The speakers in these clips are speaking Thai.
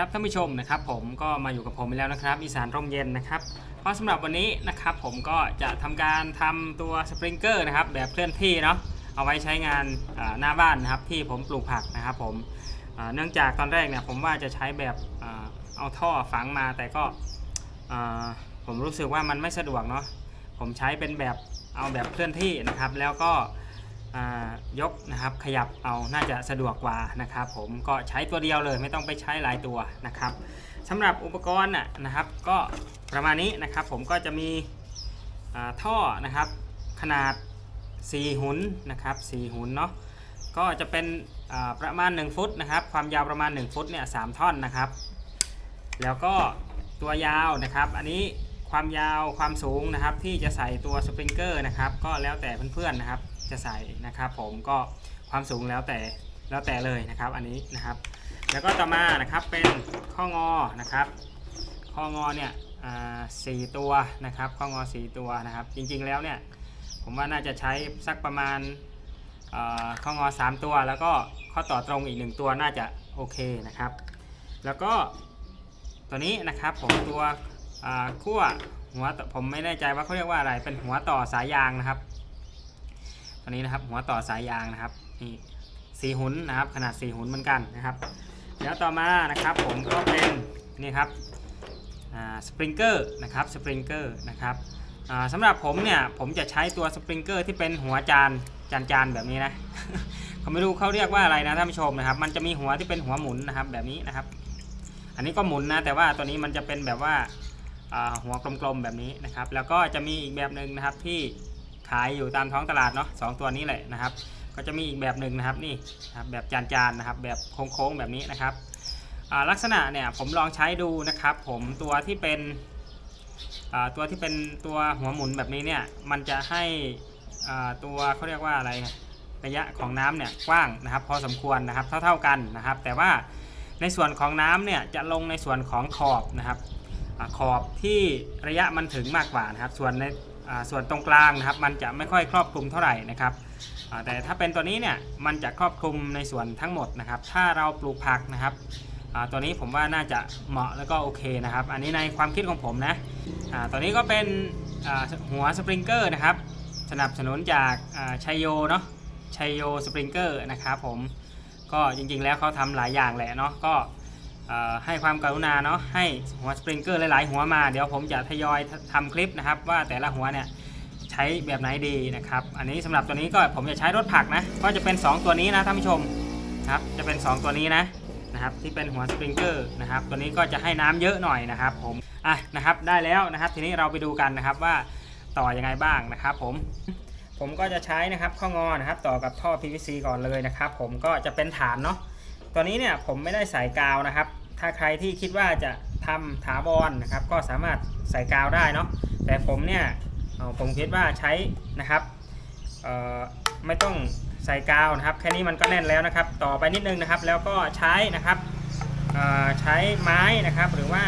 ครับท่านผู้ชมนะครับผมก็มาอยู่กับผมอีกแล้วนะครับอีสานร่มเย็นนะครับก็สำหรับวันนี้นะครับผมก็จะทำการทำตัวสปริงเกอร์นะครับแบบเคลื่อนที่เนาะเอาไว้ใช้งานหน้าบ้านนะครับที่ผมปลูกผักนะครับผมเนื่องจากตอนแรกเนี่ยผมว่าจะใช้แบบเอาท่อฝังมาแต่ก็ผมรู้สึกว่ามันไม่สะดวกเนาะผมใช้เป็นแบบเอาแบบเคลื่อนที่นะครับ แล้วก็ ยกนะครับขยับเอาน่าจะสะดวกกว่านะครับผมก็ใช้ตัวเดียวเลยไม่ต้องไปใช้หลายตัวนะครับสำหรับอุปกรณ์นะครับ ก็ประมาณนี้นะครับ ผมก็จะมีท่อนะครับขนาด 4 หุนนะครับ4หุนเนาะก็จะเป็นประมาณ 1 ฟุตนะครับ ความยาวประมาณ 1 ฟุตเนี่ยสท่อนนะครับ แล้วก็ตัวยาวนะครับ อันนี้ความยาวความสูงนะครับ ที่จะใส่ตัวสปริงเกอร์นะครับ ก็แล้วแต่เพื่อนๆนะครับ จะใส่นะครับ ผมก็ความสูงแล้วแต่แล้วแต่เลยนะครับ อันนี้นะครับ แล้วก็ต่อมานะครับเป็นข้องอนะครับข้องอเนี่ยสี่ตัวนะครับข้องอสี่ตัวนะครับ จริงๆแล้วเนี่ยผมว่าน่าจะใช้สักประมาณข้องอสามตัว แล้วก็ข้อต่อตรงอีกหนึ่งตัวน่าจะโอเคนะครับ แล้วก็ตัวนี้นะครับผมตัวขั้วหัวต่อผมไม่แน่ใจว่าเขาเรียกว่าอะไรเป็นหัวต่อสายยางนะครับ ตัวนี้นะครับ หัวต่อสายยางนะครับนี่สีหุนนะครับ ขนาดสีหุนเหมือนกันนะครับ แล้วต่อมานะครับ ผมก็เป็นนี่ครับสปริงเกอร์นะครับสปริงเกอร์นะครับอ่าสำหรับผมเนี่ยผมจะใช้ตัวสปริงเกอร์ที่เป็นหัวจานจานจานแบบนี้นะเขาไม่รู้เขาเรียกว่าอะไรนะท่านผู้ชมนะครับ มันจะมีหัวที่เป็นหัวหมุนนะครับแบบนี้นะครับ อันนี้ก็หมุนนะแต่ว่าตัวนี้มันจะเป็นแบบว่าหัวกลมๆแบบนี้นะครับ แล้วก็จะมีอีกแบบหนึ่งนะครับที่ ขายอยู่ตามท้องตลาดเนาะสองตัวนี้แหละนะครับ ก็จะมีอีกแบบหนึ่งนะครับนี่นะครับแบบจานๆนะครับแบบโค้งๆแบบนี้นะครับลักษณะเนี่ยผมลองใช้ดูนะครับ ผมตัวที่เป็นตัวที่เป็นตัวหัวหมุนแบบนี้เนี่ยมันจะให้ตัวเขาเรียกว่าอะไรระยะของน้ำเนี่ยกว้างนะครับ พอสมควรนะครับเท่า ๆกันนะครับ แต่ว่าในส่วนของน้ำเนี่ยจะลงในส่วนของขอบนะครับอขอบที่ระยะมันถึงมากกว่านะครับ ส่วนใน ส่วนตรงกลางนะครับมันจะไม่ค่อยครอบคลุมเท่าไหร่นะครับแต่ถ้าเป็นตัวนี้เนี่ยมันจะครอบคลุมในส่วนทั้งหมดนะครับ ถ้าเราปลูกผักนะครับตัวนี้ผมว่าน่าจะเหมาะแล้วก็โอเคนะครับ อันนี้ในความคิดของผมนะตัวนี้ก็เป็นหัวสปริงเกอร์นะครับ สนับสนุนจากชัยโยเนาะชัยโยสปริงเกอร์นะครับผมก็จริงๆแล้วเขาทำหลายอย่างแหละเนาะก็ ให้ความกรุณาเนาะให้หัวสปริงเกอร์หลาย ๆ หัวมา เดี๋ยวผมจะทยอยทำคลิปนะครับ ว่าแต่ละหัวเนี่ยใช้แบบไหนดีนะครับ อันนี้สำหรับตัวนี้ก็ผมจะใช้รถผักนะก็จะเป็น 2 ตัวนี้นะท่านผู้ชมครับจะเป็น 2 ตัวนี้นะนะครับที่เป็นหัวสปริงเกอร์นะครับตัวนี้ก็จะให้น้ำเยอะหน่อยนะครับ ผมอะนะครับได้แล้วนะครับ ทีนี้เราไปดูกันนะครับว่าต่อยังไงบ้างนะครับ ผมผมก็จะใช้นะครับข้องอนะครับ ต่อกับท่อ PVC ก่อนเลยนะครับ ผมก็จะเป็นฐานเนาะ ตัวนี้เนี่ยผมไม่ได้ใส่กาวนะครับ ถ้าใครที่คิดว่าจะทำถาวรนะครับ ก็สามารถใส่กาวได้เนาะแต่ผมเนี่ยผมคิดว่าใช้นะครับไม่ต้องใส่กาวนะครับแค่นี้มันก็แน่นแล้วนะครับ ต่อไปนิดนึงนะครับ แล้วก็ใช้นะครับใช้ไม้นะครับ หรือว่า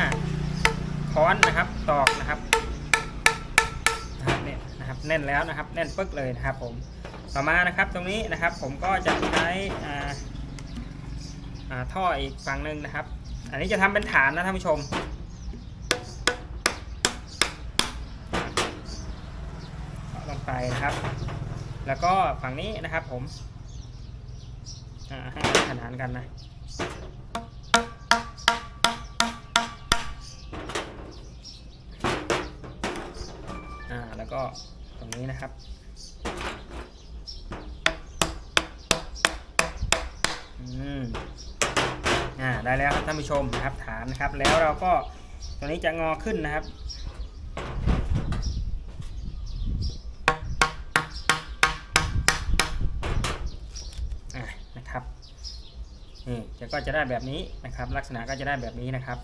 ค้อนนะครับตอกนะครับนะเนี่ยนะครับแน่นแล้วนะครับ แน่นปึ๊กเลยนะครับผมต่อมานะครับตรงนี้นะครับ ผมก็จะใช้อ่า ท่ออีกฝั่งหนึ่งนะครับ อันนี้จะทำเป็นฐานนะท่านผู้ชม ลงไปนะครับ แล้วก็ฝั่งนี้นะครับผมอ่าให้ขนานกันนะอ่าแล้วก็ตรงนี้นะครับ อืม อ่า ได้แล้วครับท่านผู้ชมนะครับฐานนะครับ แล้วเราก็ตัวนี้จะงอขึ้นนะครับนะครับนี่จะก็จะได้แบบนี้นะครับ ลักษณะก็จะได้แบบนี้นะครับ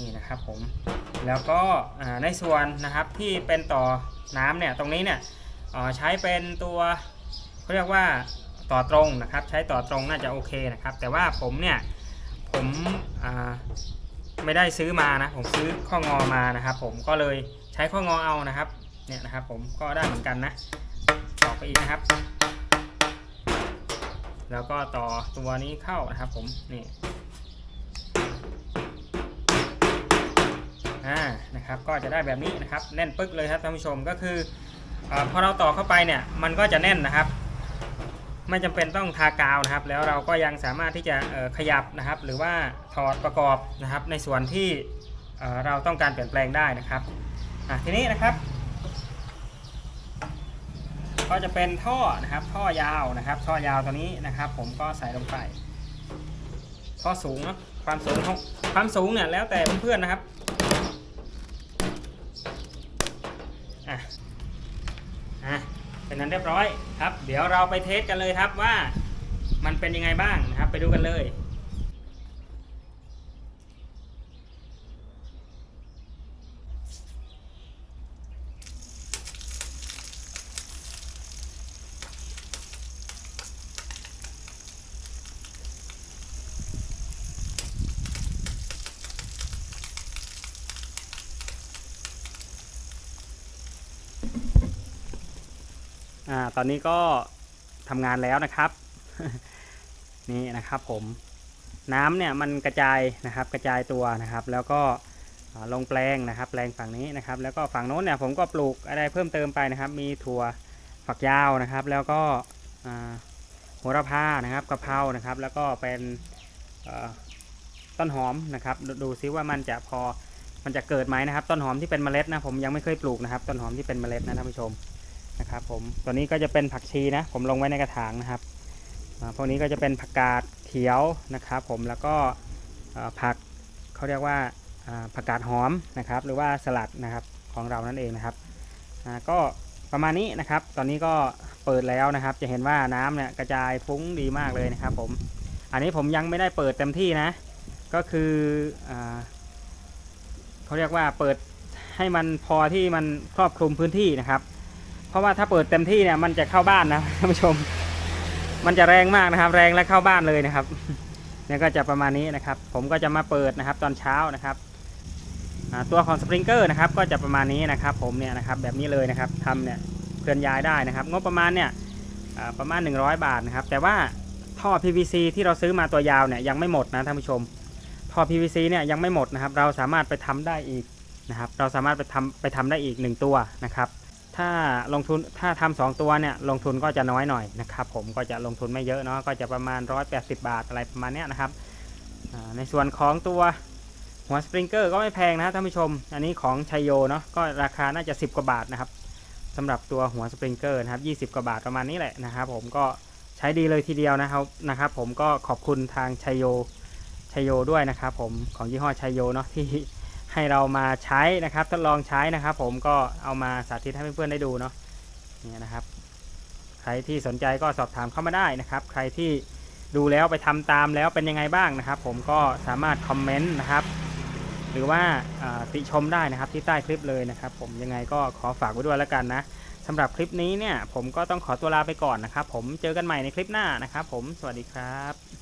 นี่นะครับผมแล้วก็ในส่วนนะครับที่เป็นต่อน้ำเนี่ยตรงนี้เนี่ยใช้เป็นตัวเขาเรียกว่าต่อตรงนะครับ ใช้ต่อตรงน่าจะโอเคนะครับ แต่ว่าผมเนี่ย ผมไม่ได้ซื้อมานะ ผมซื้อข้องอมานะครับ ผมก็เลยใช้ข้องอเอานะครับ เนี่ยนะครับผมก็ได้เหมือนกันนะต่อไปอีกนะครับ แล้วก็ต่อตัวนี้เข้านะครับ ผมนี่นะครับ ก็จะได้แบบนี้นะครับ แน่นปึ๊กเลยครับท่านผู้ชมก็คืออพอเราต่อเข้าไปเนี่ย มันก็จะแน่นนะครับ ไม่จำเป็นต้องทากาวนะครับ แล้วเราก็ยังสามารถที่จะขยับนะครับ หรือว่าถอดประกอบนะครับ ในส่วนที่เราต้องการเปลี่ยนแปลงได้นะครับทีนี้นะครับ ก็จะเป็นท่อนะครับ ท่อยาวนะครับ ท่อยาวตัวนี้นะครับ ผมก็ใส่ลงไป ท่อสูงเนาะความสูงของความสูงเนี่ยแล้วแต่เพื่อนๆนะครับอะอะ เป็นนั้นเรียบร้อยครับ เดี๋ยวเราไปเทสกันเลยครับว่ามันเป็นยังไงบ้างนะครับ ไปดูกันเลย อ่าตอนนี้ก็ทำงานแล้วนะครับ นี่นะครับผมน้ำเนี่ยมันกระจายนะครับกระจายตัวนะครับ แล้วก็ลงแปลงนะครับ แปลงฝั่งนี้นะครับ แล้วก็ฝั่งโน้นเนี่ยผมก็ปลูกอะไรเพิ่มเติมไปนะครับ มีถั่วฝักยาวนะครับ แล้วก็อ่าโหระพานะครับกะเพรานะครับ แล้วก็เป็นต้นหอมนะครับดดูซิว่ามันจะพอมันจะเกิดไหมนะครับ ต้นหอมที่เป็นเมล็ดนะผมยังไม่เคยปลูกนะครับ ต้นหอมที่เป็นเมล็ดนะท่านผู้ชม นะครับผมตัวนี้ก็จะเป็นผักชีนะผมลงไว้ในกระถางนะครับพวกนี้ก็จะเป็นผักกาดเขียวนะครับผมแล้วก็ผักเขาเรียกว่าผักกาดหอมนะครับหรือว่าสลัดนะครับของเรานั่นเองนะครับก็ประมาณนี้นะครับ ตอนนี้ก็เปิดแล้วนะครับ จะเห็นว่าน้ำเนี่ยกระจายฟุ้งดีมากเลยนะครับผมอันนี้ผมยังไม่ได้เปิดเต็มที่นะ ก็คืออเขาเรียกว่าเปิดให้มันพอที่มันครอบคลุมพื้นที่นะครับ เพราะว่าถ้าเปิดเต็มที่เนี่ยมันจะเข้าบ้านนะท่านผู้ชม มันจะแรงมากนะครับ แรงและเข้าบ้านเลยนะครับเนี่ยก็จะประมาณนี้นะครับ ผมก็จะมาเปิดนะครับ ตอนเช้านะครับตัวของสปริงเกอร์นะครับ ก็จะประมาณนี้นะครับ ผมเนี่ยนะครับแบบนี้เลยนะครับทำเนี่ยเคลื่อนย้ายได้นะครับ งบประมาณเนี่ยประมาณ 100 บาทนะครับ แต่ว่าท่อ PVC ที่เราซื้อมาตัวยาวเนี่ยยังไม่หมดนะท่านผู้ชมท่อ PVC เนี่ยยังไม่หมดนะครับ เราสามารถไปทำได้อีกนะครับ เราสามารถไปทำไปทำได้อีกหนึ่งตัวนะครับ ถ้าลงทุนถ้าทำสองตัวเนี่ยลงทุนก็จะน้อยหน่อยนะครับ ผมก็จะลงทุนไม่เยอะเนาะก็จะประมาณ 180 บาทอะไรประมาณเนี้ยนะครับในส่วนของตัวหัวสปริงเกอร์ก็ไม่แพงนะท่านผู้ชม อันนี้ของชัยโยเนาะก็ราคาน่าจะ 10 กว่าบาทนะครับสำหรับตัวหัวสปริงเกอร์นะครับ20 กว่าบาทประมาณนี้แหละนะครับ ผมก็ใช้ดีเลยทีเดียวนะครับนะครับ ผมก็ขอบคุณทางชัยโยชัยโยด้วยนะครับ ผมของยี่ห้อชัยโยเนาะที่ ให้เรามาใช้นะครับทดลองใช้นะครับ ผมก็เอามาสาธิตให้เพื่อนๆได้ดูเนาะเนี่ยนะครับ ใครที่สนใจก็สอบถามเข้ามาได้นะครับ ใครที่ดูแล้วไปทำตามแล้วเป็นยังไงบ้างนะครับ ผมก็สามารถคอมเมนต์นะครับ หรือว่าอ่าติชมได้นะครับที่ใต้คลิปเลยนะครับ ผมยังไงก็ขอฝากไว้ด้วยแล้วกันนะสำหรับคลิปนี้เนี่ย ผมก็ต้องขอตัวลาไปก่อนนะครับ ผมเจอกันใหม่ในคลิปหน้านะครับ ผมสวัสดีครับ